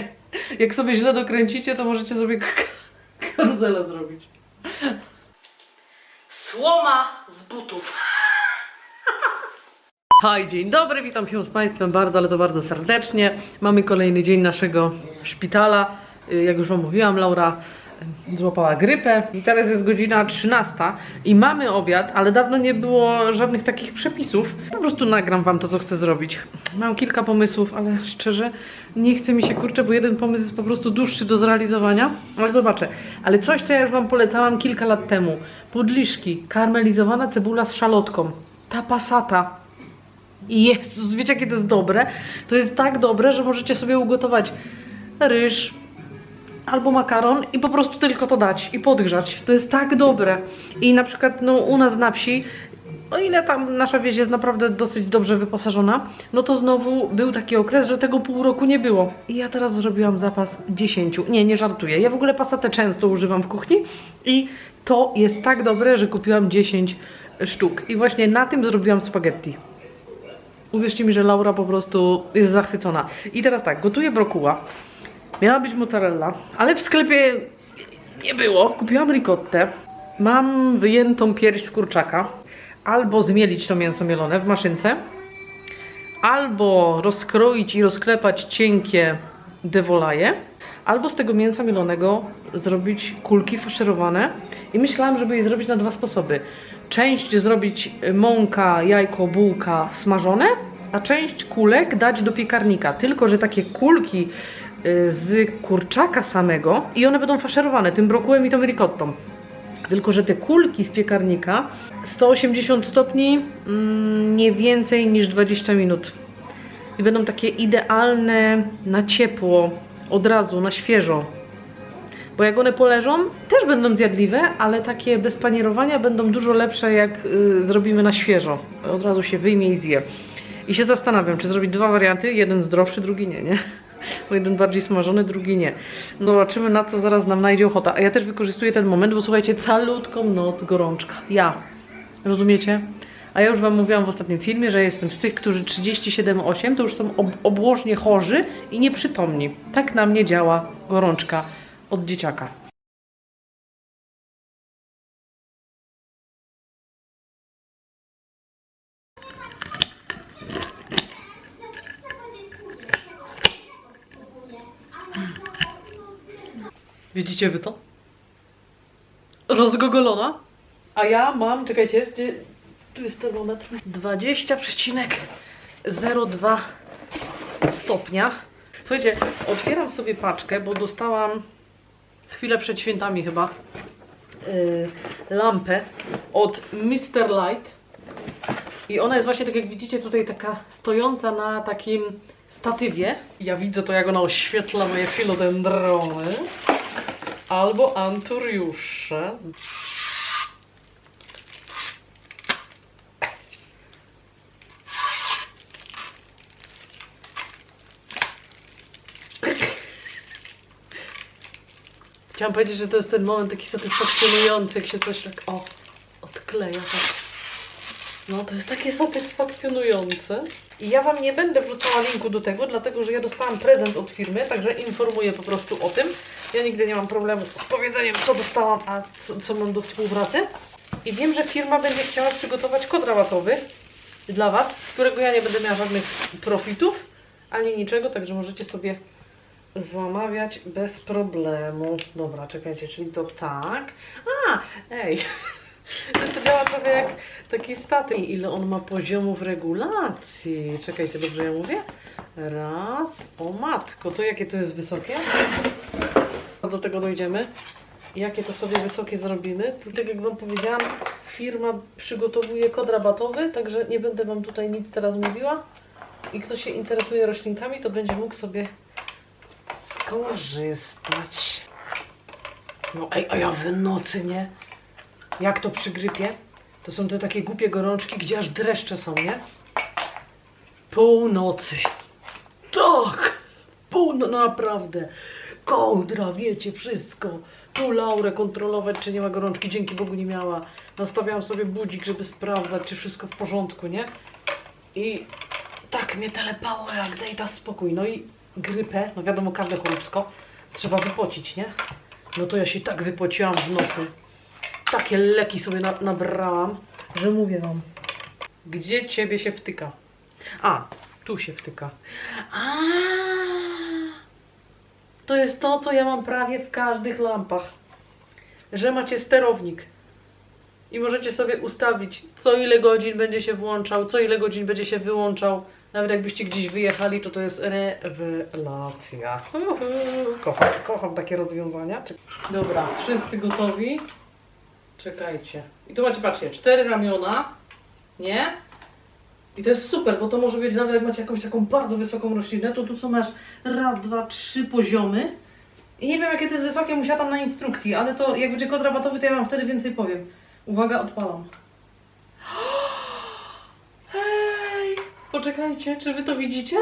Jak sobie źle dokręcicie, to możecie sobie k- karuzelę zrobić. Słoma z butów. Hej, dzień dobry, witam się z Państwem bardzo, ale to bardzo serdecznie. Mamy kolejny dzień naszego szpitala. Y, Jak już Wam mówiłam, Laura złapała grypę i teraz jest godzina 13 i mamy obiad, ale dawno nie było żadnych takich przepisów. Po prostu nagram Wam to, co chcę zrobić. Mam kilka pomysłów, ale szczerze nie chce mi się kurczę, bo jeden pomysł jest po prostu dłuższy do zrealizowania, ale zobaczę. Ale coś, co ja już Wam polecałam kilka lat temu. Pudliszki, karmelizowana cebula z szalotką. Ta pasata. I Jezus, wiecie jakie to jest dobre? To jest tak dobre, że możecie sobie ugotować ryż albo makaron i po prostu tylko to dać i podgrzać. To jest tak dobre. I na przykład no, u nas na wsi, o ile tam nasza wieś jest naprawdę dosyć dobrze wyposażona, no to znowu był taki okres, że tego pół roku nie było. I ja teraz zrobiłam zapas 10. Nie, nie żartuję. Ja w ogóle pasatę często używam w kuchni i to jest tak dobre, że kupiłam 10 sztuk. I właśnie na tym zrobiłam spaghetti. Uwierzcie mi, że Laura po prostu jest zachwycona. I teraz tak, gotuję brokuła. Miała być mozzarella, ale w sklepie nie było. Kupiłam ricottę. Mam wyjętą pierś z kurczaka. Albo zmielić to mięso mielone w maszynce. Albo rozkroić i rozklepać cienkie dewolaje. Albo z tego mięsa mielonego zrobić kulki faszerowane. I myślałam, żeby je zrobić na dwa sposoby. Część zrobić mąka, jajko, bułka smażone, a część kulek dać do piekarnika. Tylko, że takie kulki z kurczaka samego i one będą faszerowane tym brokułem i tą ricottą. Tylko, że te kulki z piekarnika 180 stopni mm, nie więcej niż 20 minut. I będą takie idealne na ciepło, od razu, na świeżo. Bo jak one poleżą, też będą zjadliwe, ale takie bez panierowania będą dużo lepsze, jak y, zrobimy na świeżo. Od razu się wyjmie i zje. I się zastanawiam, czy zrobić dwa warianty, jeden zdrowszy, drugi nie, nie? Bo jeden bardziej smażony, drugi nie. Zobaczymy, na co zaraz nam najdzie ochota. A ja też wykorzystuję ten moment, bo słuchajcie, calutką noc gorączka. Ja. Rozumiecie? A ja już Wam mówiłam w ostatnim filmie, że jestem z tych, którzy 37,8 to już są ob obłożnie chorzy i nieprzytomni. Tak na mnie działa gorączka od dzieciaka. Widzicie wy to? Rozgogolona. A ja mam, czekajcie, gdzie, tu jest termometr. 20,02 stopnia. Słuchajcie, otwieram sobie paczkę, bo dostałam chwilę przed świętami chyba yy, lampę od Mr. Light. I ona jest właśnie, tak jak widzicie, tutaj taka stojąca na takim statywie. Ja widzę to, jak ona oświetla moje filodendrony. Albo anturiusze. Chciałam powiedzieć, że to jest ten moment taki satysfakcjonujący, jak się coś tak o, odkleja. Tak. No to jest takie satysfakcjonujące. I ja Wam nie będę wrzucała linku do tego, dlatego że ja dostałam prezent od firmy, także informuję po prostu o tym. Ja nigdy nie mam problemu z powiedzeniem, co dostałam, a co, co mam do współpracy. I wiem, że firma będzie chciała przygotować kod rabatowy dla Was, z którego ja nie będę miała żadnych profitów, ani niczego, także możecie sobie zamawiać bez problemu. Dobra, czekajcie, czyli to tak. A, ej. To działa trochę jak taki statyw. Ile on ma poziomów regulacji? Czekajcie, dobrze ja mówię? Raz. O matko, to jakie to jest wysokie? Do tego dojdziemy. Jakie to sobie wysokie zrobimy. Tak jak Wam powiedziałam, firma przygotowuje kod rabatowy, także nie będę Wam tutaj nic teraz mówiła. I kto się interesuje roślinkami, to będzie mógł sobie skorzystać. No ej, a ja w nocy, nie? Jak to przy grypie? To są te takie głupie gorączki, gdzie aż dreszcze są, nie? Północy. Tak! Pół, no naprawdę. Kołdra, wiecie, wszystko. Tu Laurę kontrolować, czy nie ma gorączki. Dzięki Bogu nie miała. Nastawiałam sobie budzik, żeby sprawdzać, czy wszystko w porządku, nie? I tak mnie telepało, jak daj ta spokój. No i grypę, no wiadomo, każde choróbsko trzeba wypocić, nie? No to ja się tak wypociłam w nocy. Takie leki sobie na, nabrałam, że mówię wam, gdzie ciebie się wtyka? A, tu się wtyka. A, to jest to, co ja mam prawie w każdych lampach. Że macie sterownik i możecie sobie ustawić, co ile godzin będzie się włączał, co ile godzin będzie się wyłączał. Nawet jakbyście gdzieś wyjechali, to to jest rewelacja. Uhu, Kocham, kocham takie rozwiązania. Dobra, wszyscy gotowi? Czekajcie. I tu macie, patrzcie, cztery ramiona, nie? I to jest super, bo to może być nawet jak macie jakąś taką bardzo wysoką roślinę, to tu są masz raz, dwa, trzy poziomy. I nie wiem jakie to jest wysokie, musiałam na instrukcji, ale to jak będzie kod rabatowy, to ja wam wtedy więcej powiem. Uwaga, odpalam. Hej! Poczekajcie, czy wy to widzicie?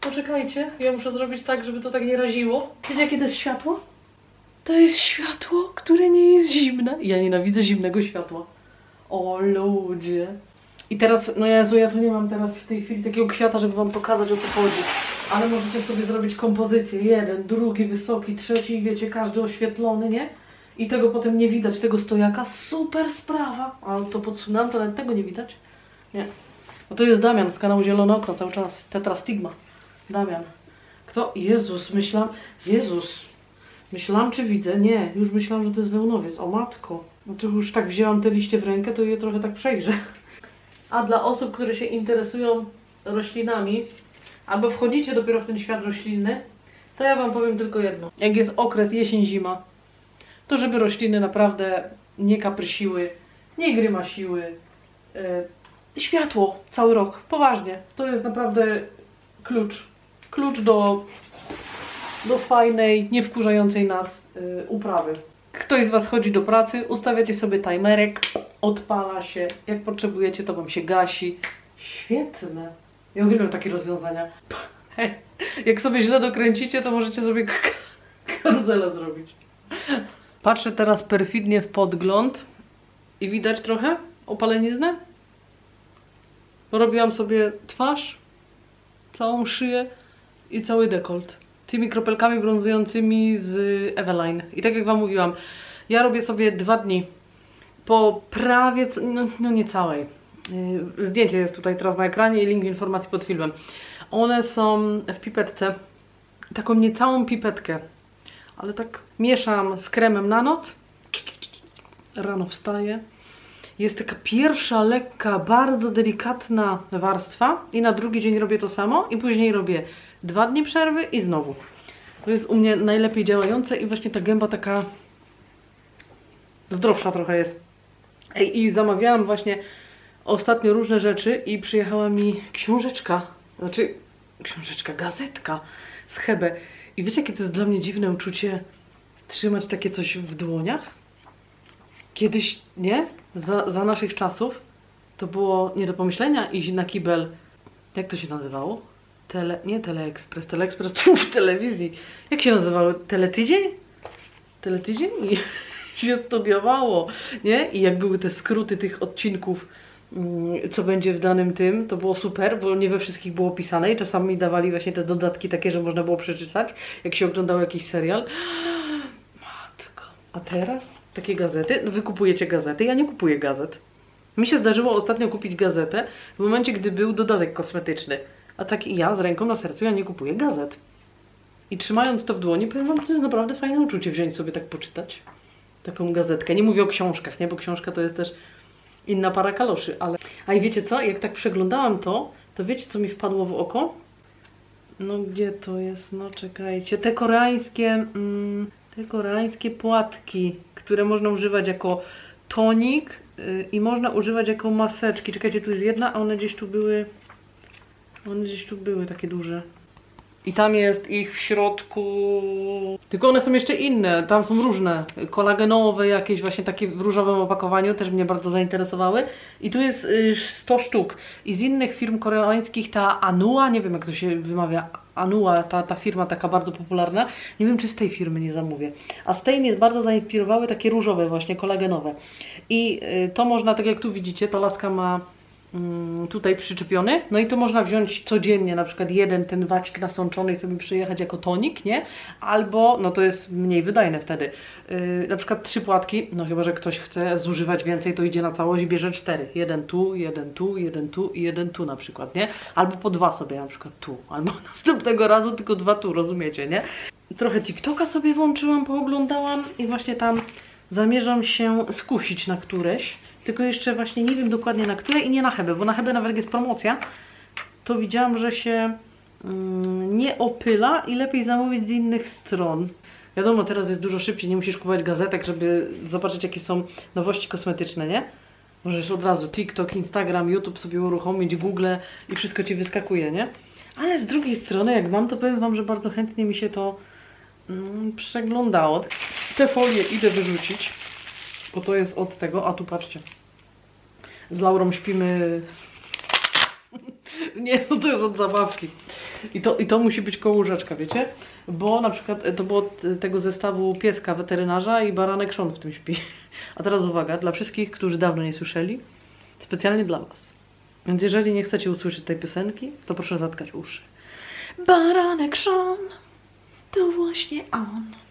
Poczekajcie, ja muszę zrobić tak, żeby to tak nie raziło. Wiecie jakie to jest światło? To jest światło, które nie jest zimne. Ja nienawidzę zimnego światła. O ludzie. I teraz, no Jezu, ja tu nie mam teraz w tej chwili takiego kwiata, żeby wam pokazać o co chodzi. Ale możecie sobie zrobić kompozycję. Jeden, drugi, wysoki, trzeci, i wiecie, każdy oświetlony, nie? I tego potem nie widać, tego stojaka. Super sprawa. Ale to podsunęłam, to nawet tego nie widać. Nie. No to jest Damian z kanału Zielone Okno cały czas. Tetra Stigma. Damian. Kto? Jezus, myślałam... Jezus. Myślałam, czy widzę? Nie. Już myślałam, że to jest wełnowiec. O matko. No to już tak wzięłam te liście w rękę, to je trochę tak przejrzę. A dla osób, które się interesują roślinami, albo wchodzicie dopiero w ten świat roślinny, to ja Wam powiem tylko jedno. Jak jest okres jesień-zima, to żeby rośliny naprawdę nie kaprysiły, nie grymasiły. Yy, światło cały rok, poważnie. To jest naprawdę klucz. Klucz do, do fajnej, niewkurzającej nas yy, uprawy. Ktoś z Was chodzi do pracy, ustawiacie sobie timerek, odpala się, jak potrzebujecie, to Wam się gasi. Świetne. Ja uwielbiam takie rozwiązania. Jak sobie źle dokręcicie, to możecie sobie karuzelę zrobić. Patrzę teraz perfidnie w podgląd i widać trochę opaleniznę. Robiłam sobie twarz, całą szyję i cały dekolt. Tymi kropelkami brązującymi z Eveline. I tak jak Wam mówiłam, ja robię sobie dwa dni po prawie, no, no nie całej. Yy, Zdjęcie jest tutaj teraz na ekranie i link informacji pod filmem. One są w pipetce, taką niecałą pipetkę, ale tak mieszam z kremem na noc. Rano wstaję. Jest taka pierwsza, lekka, bardzo delikatna warstwa i na drugi dzień robię to samo i później robię dwa dni przerwy i znowu. To jest u mnie najlepiej działające i właśnie ta gęba taka zdrowsza trochę jest. Ej, I zamawiałam właśnie ostatnio różne rzeczy i przyjechała mi książeczka, znaczy książeczka, gazetka z Hebe. I wiecie, jakie to jest dla mnie dziwne uczucie trzymać takie coś w dłoniach? Kiedyś, nie? Za, za naszych czasów to było nie do pomyślenia iść na kibel. Jak to się nazywało? Tele, nie Teleexpress, Teleexpress to w telewizji. Jak się nazywało? Teletydzień? Teletydzień? I się studiowało, nie? I jak były te skróty tych odcinków, mm, co będzie w danym tym, to było super, bo nie we wszystkich było pisane i czasami dawali właśnie te dodatki takie, że można było przeczytać, jak się oglądało jakiś serial. Matko. A teraz takie gazety? No wy kupujecie gazety, ja nie kupuję gazet. Mi się zdarzyło ostatnio kupić gazetę w momencie, gdy był dodatek kosmetyczny. A tak ja z ręką na sercu, ja nie kupuję gazet. I trzymając to w dłoni, powiem wam, to jest naprawdę fajne uczucie wziąć sobie tak poczytać. Taką gazetkę. Nie mówię o książkach, nie? Bo książka to jest też inna para kaloszy, ale... A i wiecie co? Jak tak przeglądałam to, to wiecie co mi wpadło w oko? No gdzie to jest? No czekajcie. Te koreańskie... Mm, te koreańskie płatki, które można używać jako tonik yy, i można używać jako maseczki. Czekajcie, tu jest jedna, a one gdzieś tu były... One gdzieś tu były takie duże. I tam jest ich w środku. Tylko one są jeszcze inne, tam są różne. Kolagenowe, jakieś właśnie takie w różowym opakowaniu, też mnie bardzo zainteresowały. I tu jest y, 100 sztuk. I z innych firm koreańskich ta Anua, nie wiem jak to się wymawia, Anua, ta, ta firma taka bardzo popularna, nie wiem czy z tej firmy nie zamówię. A z tej mnie bardzo zainspirowały takie różowe właśnie, kolagenowe. I y, to można, tak jak tu widzicie, ta laska ma tutaj przyczepiony. No i to można wziąć codziennie, na przykład jeden ten wacik nasączony i sobie przyjechać jako tonik, nie? Albo, no to jest mniej wydajne wtedy. Yy, na przykład trzy płatki, no chyba, że ktoś chce zużywać więcej, to idzie na całość i bierze cztery. Jeden tu, jeden tu, jeden tu i jeden tu na przykład, nie? Albo po dwa sobie na przykład tu, albo następnego razu tylko dwa tu, rozumiecie, nie? Trochę TikToka sobie włączyłam, pooglądałam i właśnie tam zamierzam się skusić na któreś. Tylko jeszcze właśnie nie wiem dokładnie na które i nie na Hebę, bo na Hebę nawet jest promocja, to widziałam, że się mm, nie opyla i lepiej zamówić z innych stron. Wiadomo, teraz jest dużo szybciej, nie musisz kupować gazetek, żeby zobaczyć jakie są nowości kosmetyczne, nie? Możesz od razu TikTok, Instagram, YouTube sobie uruchomić, Google i wszystko Ci wyskakuje, nie? Ale z drugiej strony, jak mam, to powiem Wam, że bardzo chętnie mi się to mm, przeglądało. Te folie idę wyrzucić, bo to jest od tego, a tu patrzcie. Z Laurą śpimy nie, no to jest od zabawki. I to, I to musi być koło łóżeczka, wiecie? Bo na przykład e, to było od tego zestawu pieska weterynarza i baranek szon w tym śpi. A teraz uwaga, dla wszystkich, którzy dawno nie słyszeli, specjalnie dla Was. Więc jeżeli nie chcecie usłyszeć tej piosenki, to proszę zatkać uszy. Baranek szon, to właśnie on.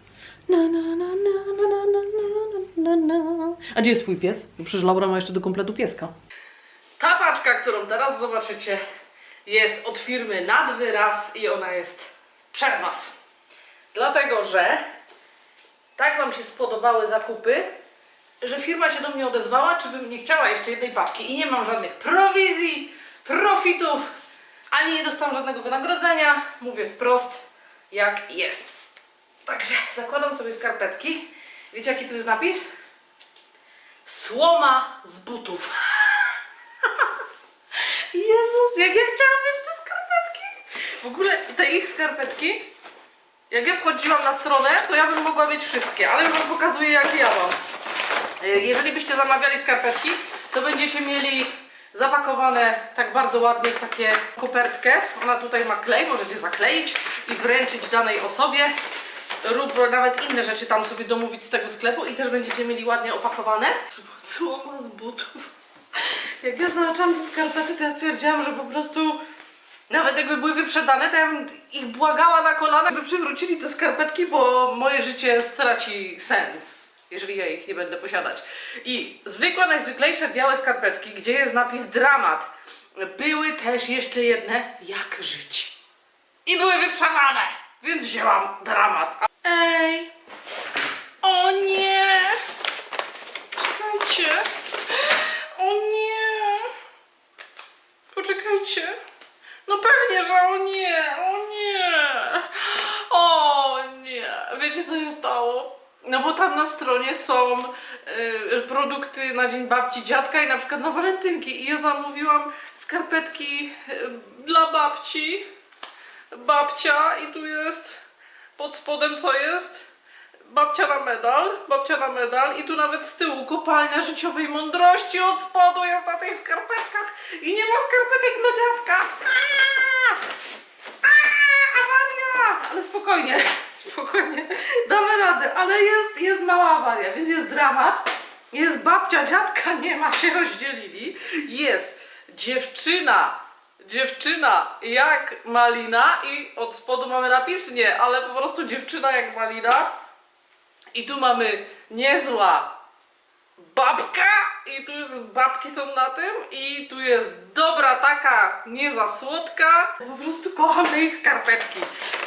A gdzie jest twój pies? Bo przecież Laura ma jeszcze do kompletu pieska. Ta paczka, którą teraz zobaczycie, jest od firmy Nadwyraz i ona jest przez Was. Dlatego, że tak Wam się spodobały zakupy, że firma się do mnie odezwała, czy bym nie chciała jeszcze jednej paczki i nie mam żadnych prowizji, profitów, ani nie dostałam żadnego wynagrodzenia. Mówię wprost, jak jest. Także zakładam sobie skarpetki. Wiecie jaki tu jest napis? Słoma z butów. Jezus, jak ja chciałam mieć te skarpetki. W ogóle te ich skarpetki, jak ja wchodziłam na stronę, to ja bym mogła mieć wszystkie, ale już wam pokazuję jak ja mam. E, Jeżeli byście zamawiali skarpetki, to będziecie mieli zapakowane tak bardzo ładnie w takie kopertkę. Ona tutaj ma klej, możecie zakleić i wręczyć danej osobie lub nawet inne rzeczy tam sobie domówić z tego sklepu i też będziecie mieli ładnie opakowane. Słoma z butów. Jak ja zobaczyłam te skarpety, to ja stwierdziłam, że po prostu nawet jakby były wyprzedane, to ja bym ich błagała na kolana, by przywrócili te skarpetki, bo moje życie straci sens, jeżeli ja ich nie będę posiadać. I zwykłe, najzwyklejsze białe skarpetki, gdzie jest napis dramat, były też jeszcze jedne, jak żyć. I były wyprzedane, więc wzięłam dramat. Ej! O nie! Czekajcie! O nie! Poczekajcie! No pewnie, że o nie! O nie! O nie! Wiecie co się stało? No bo tam na stronie są y, produkty na Dzień Babci Dziadka i na przykład na walentynki i ja zamówiłam skarpetki y, dla babci babcia i tu jest pod spodem co jest? Babcia na medal, babcia na medal i tu nawet z tyłu kopalnia życiowej mądrości od spodu jest na tych skarpetkach i nie ma skarpetek dla dziadka. Aaa! Aaa! Awaria! Ale spokojnie, spokojnie, damy radę, ale jest, jest mała awaria, więc jest dramat. Jest babcia, dziadka, nie ma, się rozdzielili. Jest dziewczyna, dziewczyna jak malina i od spodu mamy napis nie, ale po prostu dziewczyna jak malina. I tu mamy niezła babka i tu jest, babki są na tym i tu jest dobra taka, nie za słodka. Po prostu kocham te ich skarpetki.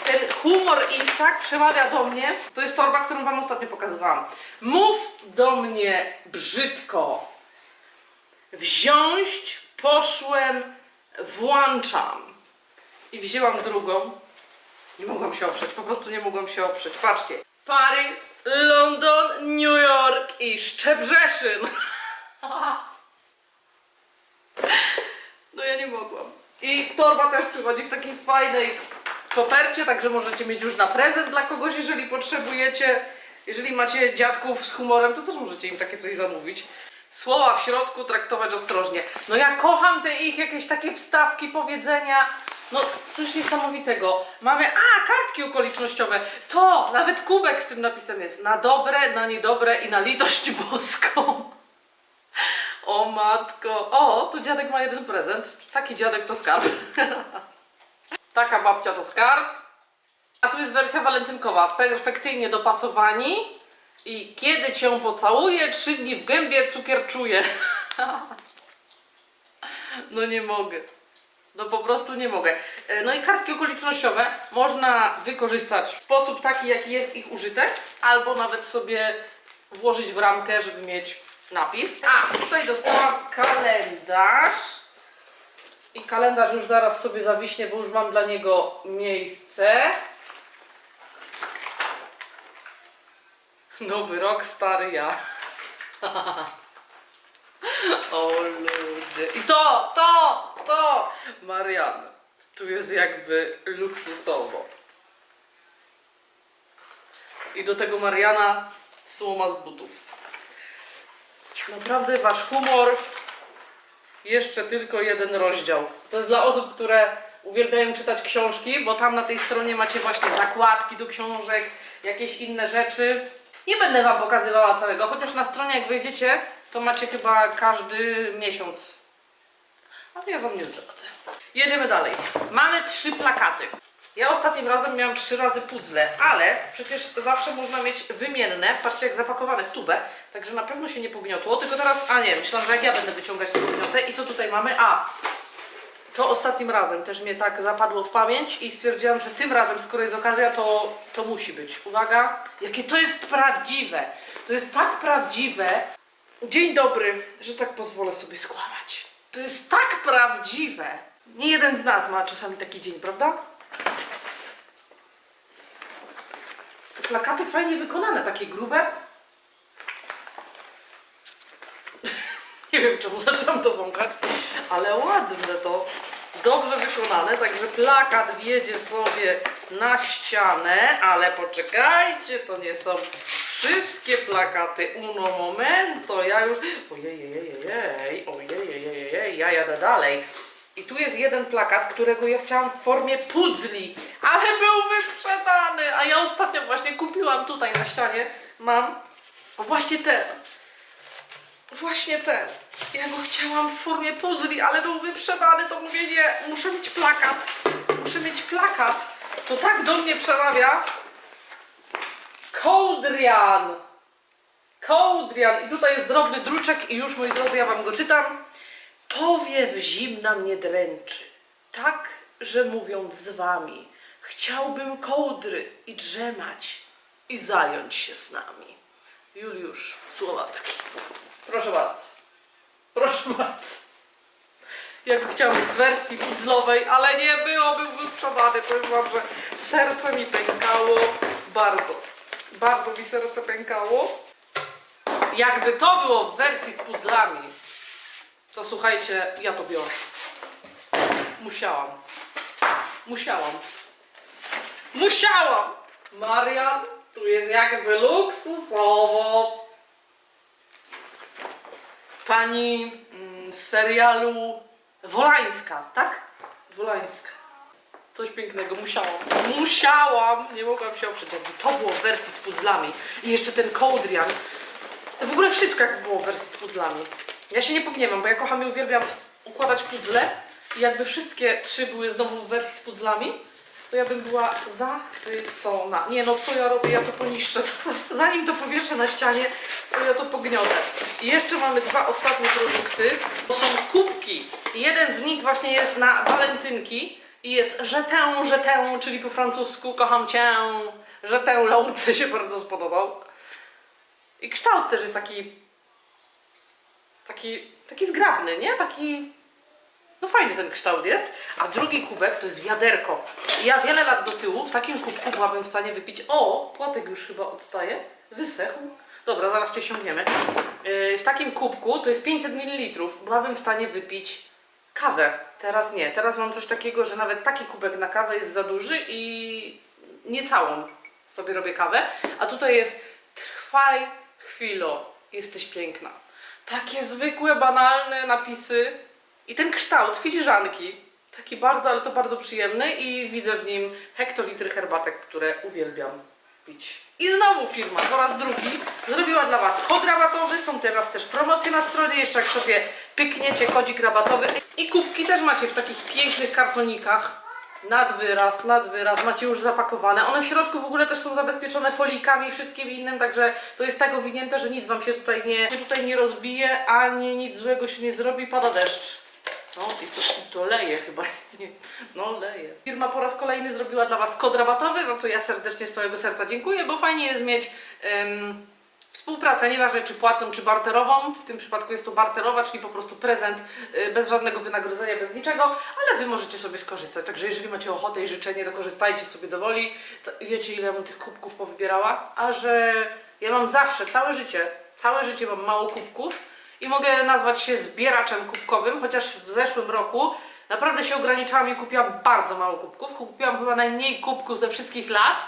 Ten humor ich tak przemawia do mnie. To jest torba, którą wam ostatnio pokazywałam. Mów do mnie brzydko. Wziąć poszłem, włączam. I wzięłam drugą. Nie mogłam się oprzeć, po prostu nie mogłam się oprzeć. Patrzcie. Paryż, London, New York i Szczebrzeszyn. No ja nie mogłam. I torba też przychodzi w takiej fajnej kopercie, także możecie mieć już na prezent dla kogoś, jeżeli potrzebujecie. Jeżeli macie dziadków z humorem, to też możecie im takie coś zamówić. Słowa w środku traktować ostrożnie. No ja kocham te ich jakieś takie wstawki, powiedzenia. No coś niesamowitego. Mamy, a kartki okolicznościowe. To nawet kubek z tym napisem jest. Na dobre, na niedobre i na litość boską. O matko. O, tu dziadek ma jeden prezent. Taki dziadek to skarb. Taka babcia to skarb. A tu jest wersja walentynkowa. Perfekcyjnie dopasowani. I kiedy cię pocałuję, trzy dni w gębie cukier czuję. No nie mogę. No po prostu nie mogę. E, No i kartki okolicznościowe można wykorzystać w sposób taki, jaki jest ich użytek, albo nawet sobie włożyć w ramkę, żeby mieć napis. A, tutaj dostałam kalendarz. I kalendarz już zaraz sobie zawiśnie, bo już mam dla niego miejsce. Nowy rok, stary ja. O ludzie. I to, to, to! Marian, tu jest jakby luksusowo. I do tego Mariana słoma z butów. Naprawdę wasz humor jeszcze tylko jeden rozdział. To jest dla osób, które uwielbiają czytać książki, bo tam na tej stronie macie właśnie zakładki do książek, jakieś inne rzeczy. Nie będę wam pokazywała całego, chociaż na stronie jak wejdziecie, to macie chyba każdy miesiąc. Ale ja wam nie zdradzę. Jedziemy dalej. Mamy trzy plakaty. Ja ostatnim razem miałam trzy razy puzzle, ale przecież zawsze można mieć wymienne. Patrzcie jak zapakowane w tubę, także na pewno się nie pogniotło. Tylko teraz, a nie, myślałam, że jak ja będę wyciągać to pogniotę. I co tutaj mamy? A, to ostatnim razem też mnie tak zapadło w pamięć i stwierdziłam, że tym razem, skoro jest okazja, to, to musi być. Uwaga, jakie to jest prawdziwe. To jest tak prawdziwe. Dzień dobry, że tak pozwolę sobie skłamać. To jest tak prawdziwe. Nie jeden z nas ma czasami taki dzień, prawda? Te plakaty fajnie wykonane, takie grube. Nie wiem czemu zaczęłam to wąchać, ale ładne to. Dobrze wykonane, także plakat wjedzie sobie na ścianę, ale poczekajcie, to nie są wszystkie plakaty. Uno momento, ja już... Ojej, ojej, ojej, ojej, ja jadę dalej. I tu jest jeden plakat, którego ja chciałam w formie pudzli, ale był wyprzedany, a ja ostatnio właśnie kupiłam tutaj na ścianie, mam właśnie ten. Właśnie ten. Ja go chciałam w formie pudzli, ale był wyprzedany, to mówię nie, muszę mieć plakat. Muszę mieć plakat. To tak do mnie przemawia. Kołdrian. Kołdrian. I tutaj jest drobny druczek i już, moi drodzy, ja wam go czytam. Powiew zimna mnie dręczy. Tak, że mówiąc z wami, chciałbym kołdry i drzemać i zająć się z nami. Juliusz Słowacki. Proszę bardzo. Proszę bardzo. Ja chciałam w wersji pudzlowej, ale nie było, był wyprzedany. Powiem wam, że serce mi pękało bardzo. Bardzo mi serce pękało. Jakby to było w wersji z pudzlami, to słuchajcie, ja to biorę. Musiałam. Musiałam. Musiałam! Marian, tu jest jakby luksusowo. Pani mm, z serialu Wolańska, tak? Wolańska. Coś pięknego, musiałam. Musiałam! Nie mogłam się oprzeć, jakby to było w wersji z puzzlami. I jeszcze ten kołdrian. W ogóle wszystko jak było w wersji z puzzlami. Ja się nie pogniewam, bo ja kocham i uwielbiam układać puzzle. I jakby wszystkie trzy były znowu w wersji z puzzlami, to ja bym była zachwycona. Nie no, co ja robię? Ja to poniszczę zaraz. Zanim to powieszę na ścianie, to ja to pogniotę. I jeszcze mamy dwa ostatnie produkty. To są kubki. Jeden z nich właśnie jest na walentynki i jest J'etę, J'etę, czyli po francusku kocham cię. J'etę Laurce się bardzo spodobał. I kształt też jest taki taki, taki zgrabny, nie? Taki no fajny ten kształt jest. A drugi kubek to jest wiaderko. Ja wiele lat do tyłu w takim kubku byłabym w stanie wypić. O, płatek już chyba odstaje. Wysechł. Dobra, zaraz cię ściągniemy. Yy, w takim kubku to jest 500 ml. Byłabym w stanie wypić kawę. Teraz nie. Teraz mam coś takiego, że nawet taki kubek na kawę jest za duży i nie całą sobie robię kawę. A tutaj jest trwaj chwilo, jesteś piękna. Takie zwykłe, banalne napisy. I ten kształt filiżanki, taki bardzo, ale to bardzo przyjemny i widzę w nim hektolitry herbatek, które uwielbiam. kupić. I znowu firma po raz drugi zrobiła dla Was kod rabatowy. Są teraz też promocje na stronie. Jeszcze jak sobie pykniecie kodzik rabatowy. I kubki też macie w takich pięknych kartonikach. Nad wyraz, nad wyraz, macie już zapakowane. One w środku w ogóle też są zabezpieczone folijkami i wszystkim innym, także to jest tak owinięte, że nic Wam się tutaj nie, się tutaj nie rozbije, ani nic złego się nie zrobi, pada deszcz. No i to, i to leje chyba. Nie, no leje. Firma po raz kolejny zrobiła dla Was kod rabatowy, za co ja serdecznie z całego serca dziękuję, bo fajnie jest mieć em, współpracę, nieważne czy płatną, czy barterową. W tym przypadku jest to barterowa, czyli po prostu prezent y, bez żadnego wynagrodzenia, bez niczego, ale Wy możecie sobie skorzystać. Także jeżeli macie ochotę i życzenie, to korzystajcie sobie do woli. To wiecie ile bym tych kubków powybierała? A że ja mam zawsze, całe życie, całe życie mam mało kubków i mogę nazwać się zbieraczem kubkowym, chociaż w zeszłym roku naprawdę się ograniczałam i kupiłam bardzo mało kubków. Kupiłam chyba najmniej kubków ze wszystkich lat.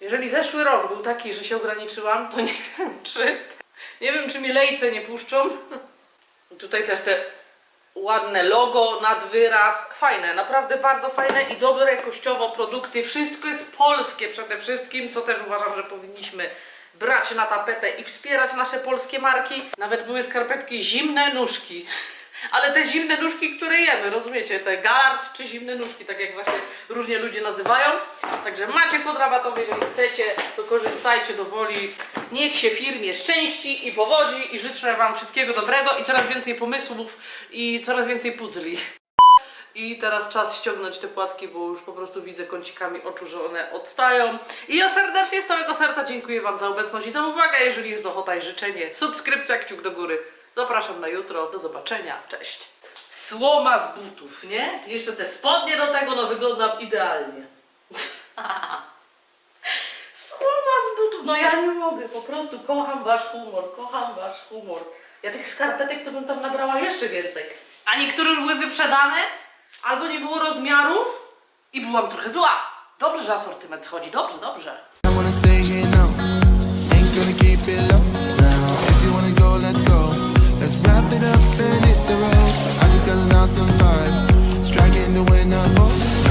Jeżeli zeszły rok był taki, że się ograniczyłam, to nie wiem czy. Nie wiem, czy mi lejce nie puszczą. Tutaj też te ładne logo, nad wyraz. Fajne, naprawdę bardzo fajne i dobre jakościowo produkty. Wszystko jest polskie przede wszystkim, co też uważam, że powinniśmy brać na tapetę i wspierać nasze polskie marki. Nawet były skarpetki zimne nóżki. Ale te zimne nóżki, które jemy, rozumiecie? Te galard czy zimne nóżki, tak jak właśnie różnie ludzie nazywają. Także macie kod rabatowy, jeżeli chcecie, to korzystajcie do woli. Niech się firmie szczęści i powodzi i życzę Wam wszystkiego dobrego i coraz więcej pomysłów i coraz więcej pudli. I teraz czas ściągnąć te płatki, bo już po prostu widzę kącikami oczu, że one odstają. I ja serdecznie z całego serca dziękuję Wam za obecność i za uwagę. Jeżeli jest ochota i życzenie, subskrypcja, kciuk do góry. Zapraszam na jutro. Do zobaczenia. Cześć. Słoma z butów, nie? Jeszcze te spodnie do tego, no wyglądam idealnie. Słoma z butów, no ja nie mogę, po prostu kocham wasz humor, kocham wasz humor. Ja tych skarpetek to bym tam nabrała jeszcze więcej. A niektóre już były wyprzedane, Albo nie było rozmiarów i byłam trochę zła. Dobrze, że asortyment schodzi, dobrze, dobrze. Let's